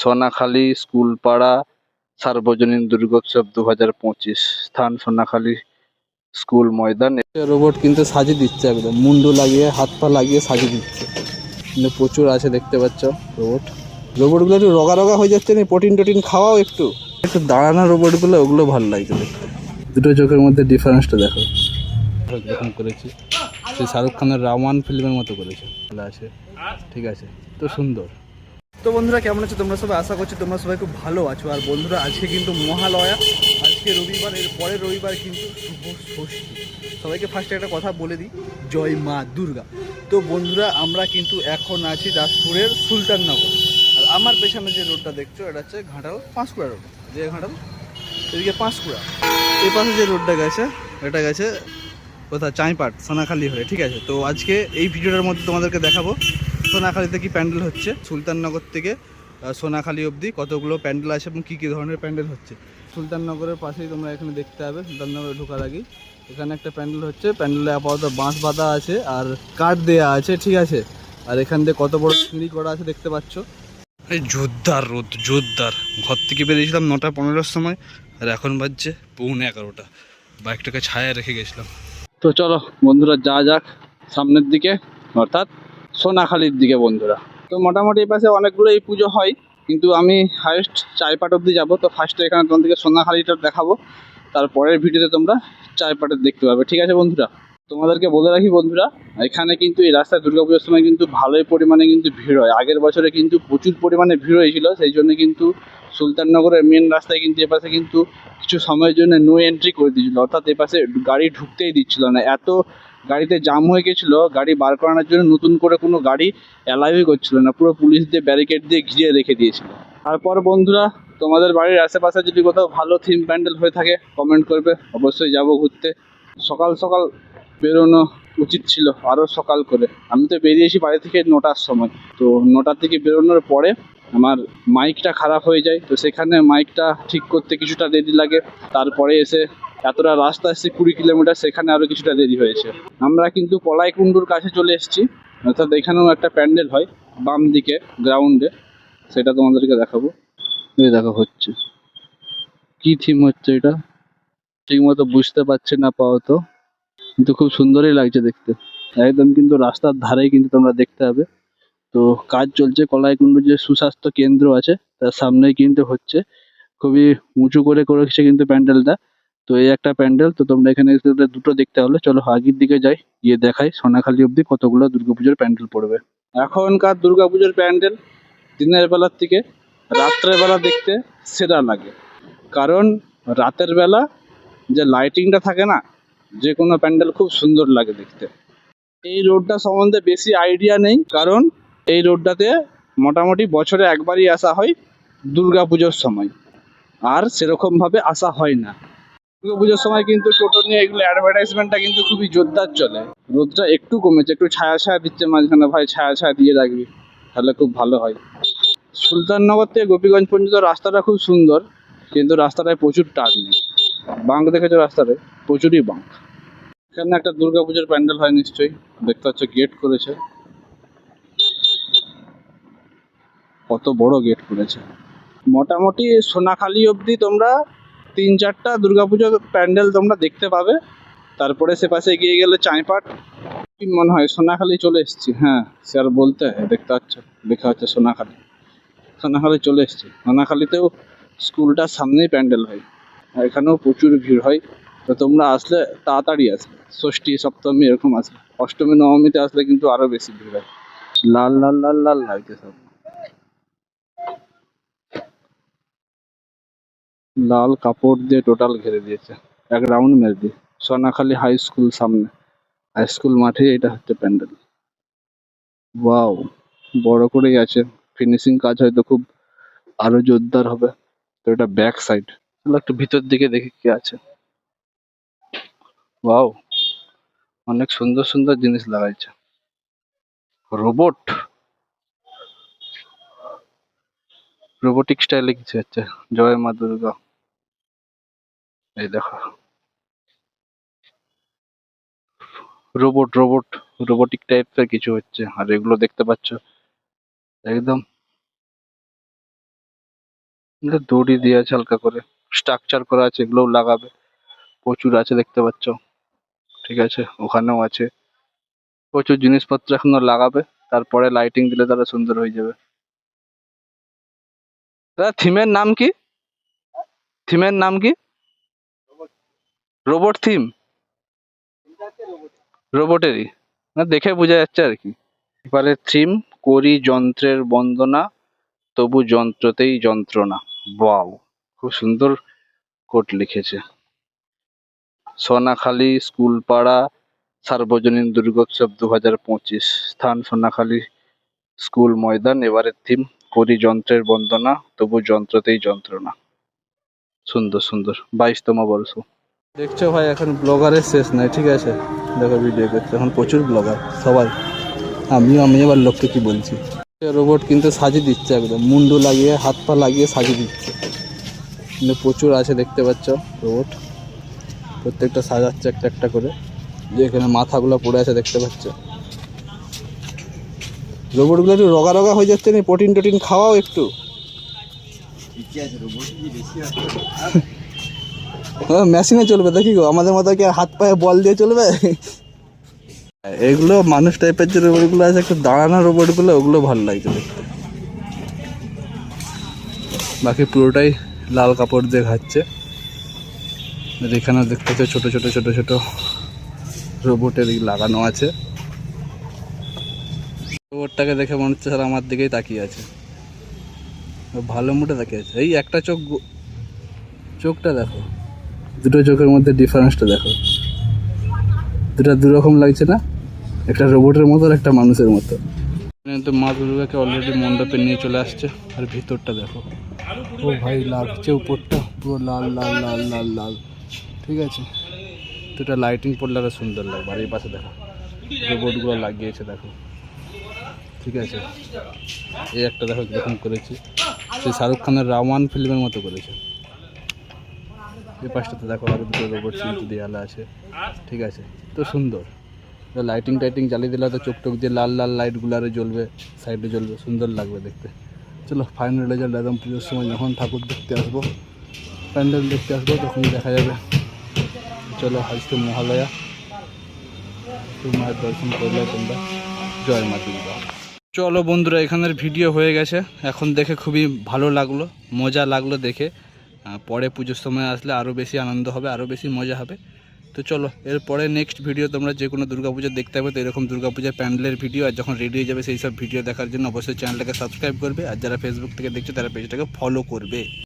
Sonakhali school পাড়া, সার্বজনীন দুর্গোৎসব দু হাজার পঁচিশ। স্থান সোনাখালী স্কুল ময়দান। রোবট কিন্তু সাজিয়ে দিচ্ছে একদম। মুন্ডু লাগিয়ে, হাত পা লাগিয়ে সাজিয়ে দিচ্ছে। কিন্তু প্রচুর আছে, দেখতে পাচ্ছ, রোবট। রোবটগুলো একটু রগা রগা হয়ে যাচ্ছে না, প্রোটিন টোটিন খাওয়াও একটু। একটু দাঁড়ানো রোবটগুলো, ওগুলো ভালো লাগছে দেখতে। দুটো চোখের মধ্যে ডিফারেন্সটা দেখো। এরকম করেছি। সে শাহরুখ খানের রাওয়ান ফিল্মের মতো করেছে। আছে। ঠিক আছে। তো সুন্দর। তো বন্ধুরা, কেমন আছো? তোমরা সবাই আশা করছি তোমরা সবাই খুব ভালো আছো। আর বন্ধুরা, আজকে কিন্তু মহালয়া। আজকে রবিবার, এর পরের রবিবার কিন্তু শুভ ষষ্ঠী। সবাইকে ফার্স্টে একটা কথা বলে দিই, জয় মা দুর্গা। তো বন্ধুরা, আমরা কিন্তু এখন আছি দাসপুরের সুলতাননগর। আর আমার পেছনে যে রোডটা দেখছ, এটা হচ্ছে ঘাটাল পাঁশকুড়া রোড যে ঘাটাল? এদিকে পাঁশকুড়া। এই পাশে যে রোডটা গেছে, এটা গেছে কোথা চাঁইপাট, সোনাখালি হয়ে, ঠিক আছে? তো আজকে এই ভিডিওটার মধ্যে তোমাদেরকে দেখাবো। সোনাখালিতে কি প্যান্ডেল হচ্ছে? সুলতাননগর থেকে সোনাখালি অবধি কতগুলো প্যান্ডেল আছে এবং কী কী ধরনের প্যান্ডেল হচ্ছে? সুলতাননগরের পাশেই তোমরা এখানে দেখতে পাবে সুলতাননগরে ঢোকার আগেই। এখানে একটা প্যান্ডেল হচ্ছে প্যান্ডেলে আপাতত বাঁশ বাঁধা আছে আর কাঠ দেয়া আছে ঠিক আছে? আর এখান দিয়ে কত বড় সিঁড়ি করা আছে দেখতে পাচ্ছ? এই জোরদার রোদ জোরদার। ঘর থেকে বেরিয়েছিলাম নটা পনেরোর সময় আর এখন বাজছে পৌনে এগারোটা। বাইকটাকে ছায়া রেখে গেছিলাম। তো চলো বন্ধুরা যা যাক সামনের দিকে অর্থাৎ সোনাখালির দিকে বন্ধুরা। তো মোটামুটি এই পাশে অনেকগুলো এই পুজো হয়, কিন্তু আমি হাইস্ট চাইপাট অব্দি যাব। তো ফার্স্টে এখানে তোমাদেরকে সোনাখালিটা দেখাবো। তারপরের ভিডিওতে তোমরা চাইপাটের দেখতে পাবে। ঠিক আছে বন্ধুরা? তোমাদেরকে বলে রাখি বন্ধুরা, এখানে কিন্তু এই রাস্তায় দুর্গাপুজোর সময় কিন্তু ভালোই পরিমাণে কিন্তু ভিড় হয়। আগের বছরে কিন্তু প্রচুর পরিমাণে ভিড় হয়েছিল, সেই জন্য কিন্তু সুলতাননগরের মেন রাস্তায় কিন্তু এপাশে কিন্তু কিছু সময়ের জন্য নো এন্ট্রি করে দিয়েছিল। অর্থাৎ এপাশে গাড়ি ঢুকতেই দিচ্ছিল না। এত গাড়িতে জাম হয়ে গেছিল, গাড়ি বার করানোর জন্য নতুন করে কোনো গাড়ি অ্যালাউই করছিল না, পুরো পুলিশ দিয়ে ব্যারিকেড দিয়ে ঘিরে রেখে দিয়েছিল। তারপর বন্ধুরা, তোমাদের বাড়ির আশেপাশে যদি কোথাও ভালো থিম প্যান্ডেল হয়ে থাকে কমেন্ট করবে, অবশ্যই যাব ঘুরতে। সকাল সকাল বেরোনো উচিত ছিল আরও সকাল করে। আমি তো বেরিয়েছি বাড়ি থেকে নটার সময়। তো নটার থেকে বেরোনোর পরে আমার মাইকটা খারাপ হয়ে যায়, তো সেখানে মাইকটা ঠিক করতে কিছুটা দেরি লাগে। তারপরে এসে এতটা রাস্তা এসে কুড়ি কিলোমিটার, সেখানে আরও কিছুটা দেরি হয়েছে। আমরা কিন্তু কলাইকুণ্ডুর কাছে চলে এসেছি। অর্থাৎ এখানেও একটা প্যান্ডেল হয়, বাম দিকে, গ্রাউন্ডে। সেটা তোমাদেরকে দেখাবো। দেখো হচ্ছে। কি থিম হচ্ছে এটা? ঠিক মতো বুঝতে পারছে না পাওয়া তো। কিন্তু খুব সুন্দরই লাগছে দেখতে। একদম কিন্তু রাস্তার ধারেই কিন্তু তোমরা দেখতে হবে। তো কাজ চলছে কলাইকুণ্ডু যে সুস্বাস্থ্য কেন্দ্র আছে, তার সামনেই কিন্তু হচ্ছে। খুবই উঁচু করে করেছে কিন্তু প্যান্ডেলটা। তো এই একটা প্যান্ডেল, তো তোমরা এখানে এসে দুটো দেখতে হলে চলো আগের দিকে যাই, গিয়ে দেখাই সোনাখালি অবধি কতগুলো দুর্গাপুজোর প্যান্ডেল পড়বে। এখনকার দুর্গাপুজোর প্যান্ডেল দিনের বেলার থেকে রাত্রের বেলা দেখতে সেরা লাগে। কারণ রাতের বেলা যে লাইটিংটা থাকে না, যে কোনো প্যান্ডেল খুব সুন্দর লাগে দেখতে। এই রোডটা সম্বন্ধে বেশি আইডিয়া নেই, কারণ এই রোডটাতে মোটামুটি বছরে একবারই আসা হয় দুর্গা পুজোর সময়। আর সেরকমভাবে আসা হয় না। পুজোর সময় কিন্তু টোটো নিয়ে এগুলো অ্যাডভার্টাইজমেন্টটা কিন্তু খুবই জোরদার চলে। রোদটা একটু কমেছে, একটু ছায়া ছায়া দিচ্ছে মাঝখানে, ভাই ছায়া ছায়া দিয়ে রাখবি, তাহলে খুব ভালো হয়। সুলতাননগর থেকে গোপীগঞ্জ পর্যন্ত রাস্তাটা খুব সুন্দর, কিন্তু রাস্তাটায় প্রচুর টাক নেই। বাঁক দেখেছ রাস্তাটায় প্রচুরই বাঁক। এখানে একটা দুর্গাপুজোর প্যান্ডেল হয় নিশ্চয়ই, দেখতে পাচ্ছ গেট করেছে। কত বড় গেট করেছে। মোটামুটি সোনাখালি অবধি তোমরা তিন চারটা দুর্গাপুজোর প্যান্ডেল তোমরা দেখতে পাবে তারপরে সে পাশে গিয়ে গেলে চাঁইপাট মনে হয় সোনাখালি চলে এসেছি হ্যাঁ সে আর বলতে হয় দেখতে পাচ্ছ দেখা হচ্ছে সোনাখালি সোনাখালি চলে এসেছি সোনাখালিতেও স্কুলটার সামনেই প্যান্ডেল হয় এখানেও প্রচুর ভিড় হয় তো তোমরা আসলে তাড়াতাড়ি আসবে ষষ্ঠী সপ্তমী এরকম আসবে অষ্টমী নবমীতে আসলে কিন্তু আরও বেশি ভিড় হয় লাল লাল লাল লাল লাগছে সব লাল কাপড় দিয়ে টোটাল ঘিরে দিয়েছে। এক রাউন্ড মেরে দিয়ে। সোনাখালী হাই স্কুল সামনে। হাই স্কুল মাঠে এটা হচ্ছে প্যান্ডেল। ওয়াও, বড় করেই আছে ফিনিশিং কাজ হয়তো খুব আরও জোরদার হবে। তো এটা ব্যাক সাইড। একটু ভিতর দিকে দেখি কি আছে। ওয়াও, অনেক সুন্দর সুন্দর জিনিস লাগাইছে। রোবট। রোবোটিক স্টাইলে কিছু হচ্ছে। জয় মা দুর্গা। এই দেখো। রোবট রোবট রোবোটিক টাইপের কিছু হচ্ছে। আর এগুলো দেখতে পাচ্ছ? একদম। দড়ি দিয়ে আছে হালকা করে। স্ট্রাকচার করা আছে, এগুলোও লাগাবে। প্রচুর আছে দেখতে পাচ্ছ। ঠিক আছে, ওখানেও আছে। প্রচুর জিনিসপত্র এখনও লাগাবে। তারপরে লাইটিং দিলে তারা সুন্দর হয়ে যাবে। দাদা থিমের নাম কি? থিমের নাম কি? রোবট থিম রোবটেরই না, দেখে বোঝা যাচ্ছে আর কি। এবারে থিম করি যন্ত্রের বন্দনা, তবু যন্ত্রতেই যন্ত্রণা। বাউ খুব সুন্দর কোট লিখেছে। সোনাখালী স্কুল পাড়া, সার্বজনীন দুর্গোৎসব দু হাজার পঁচিশ। স্থান সোনাখালী স্কুল ময়দান এবারের থিম করি যন্ত্রের বন্দনা, তবু যন্ত্রতেই যন্ত্রণা। সুন্দর সুন্দর। বাইশতম বর্ষ। দেখছ ভাই এখন ব্লগারের শেষ নাই ঠিক আছে? দেখো ভিডিও করছে এখন প্রচুর ব্লগার সবাই। আমিও আমি আবার লোককে কি বলছি? রোবট কিন্তু সাজিয়ে দিচ্ছে একদম মুন্ডু লাগিয়ে হাত পা লাগিয়ে সাজিয়ে দিচ্ছে। কিন্তু প্রচুর আছে দেখতে পাচ্ছ রোবট প্রত্যেকটা সাজাচ্ছে একটা একটা করে। যে এখানে মাথাগুলো পড়ে আছে দেখতে পাচ্ছ। রোবটগুলো একটু রগা রগা হয়ে যাচ্ছে না প্রোটিন টোটিন খাওয়াও একটু। হ্যাঁ মেশিনে চলবে, দেখি গো, আমাদের মতো কি হাত পায়ে বল দিয়ে চলবে? এগুলো মানুষ টাইপের যে রোবটগুলো আছে, একটু দাঁড়ানো রোবটগুলো ওগুলো ভালো লাগছে দেখতে। বাকি পুরোটাই লাল কাপড় দিয়ে ঘাচ্ছে এখানে দেখতে পাচ্ছ, ছোট ছোট ছোট ছোট রোবটের লাগানো আছে। রোবটটাকে দেখে মনে হচ্ছে স্যার আমার দিকেই তাকিয়ে আছে। ভালো মুটে তাকিয়ে আছে। এই একটা চোখ চোখটা দেখো। দুটো চোখের মধ্যে ডিফারেন্সটা দেখো। দুটা দুরকম লাগছে না? একটা রোবটের মতো আর একটা মানুষের মতো। তো মা দুর্গাকে অলরেডি মণ্ডপে নিয়ে চলে আসছে। আর ভিতরটা দেখো। ও ভাই লাগছে উপরটা। পুরো লাল লাল লাল লাল লাল। ঠিক আছে? দুটা লাইটিং পড়লে আরও সুন্দর লাগবে আর এই পাশে দেখো। রোবটগুলো লাগিয়েছে, দেখো। ঠিক আছে? এই একটা দেখো কীরকম করেছি। সে শাহরুখ খানের রাওয়ান ফিল্মের মতো করেছে। এই পাশটাতে দেখো আরও দুটো রোবট কিন্তু দেওয়ালে আছে। ঠিক আছে তো সুন্দর। লাইটিং টাইটিং জ্বালিয়ে দিলে তো চোখ টোক দিয়ে লাল লাল লাইটগুলো আরও জ্বলবে সাইডে জ্বলবে সুন্দর লাগবে দেখতে। চলো ফাইনাল রেজাল্ট একদম পুজোর সময় যখন ঠাকুর দেখতে আসব প্যান্ডেল দেখতে আসব তখন দেখা যাবে। চলো আজকে মহালয়া। মায়ের দর্শন করলে তোমরা। জয় মা দুর্গা। চলো বন্ধুরা এখানের ভিডিও হয়ে গেছে। এখন দেখে খুবই ভালো লাগল মজা লাগল দেখে। পরে পুজোর সময় আসলে আরও বেশি আনন্দ হবে আরও বেশি মজা হবে। তো চলো, এরপরে নেক্সট ভিডিও তোমরা যে কোনো দুর্গাপূজা দেখতে পাবে, তো এরকম দুর্গাপূজার প্যান্ডেলের ভিডিও আর যখন রেডি হয়ে যাবে সেই সব ভিডিও দেখার জন্য অবশ্যই চ্যানেলটাকে সাবস্ক্রাইব করবে। আর যারা ফেসবুক থেকে দেখছে, তারা পেজটাকে ফলো করবে।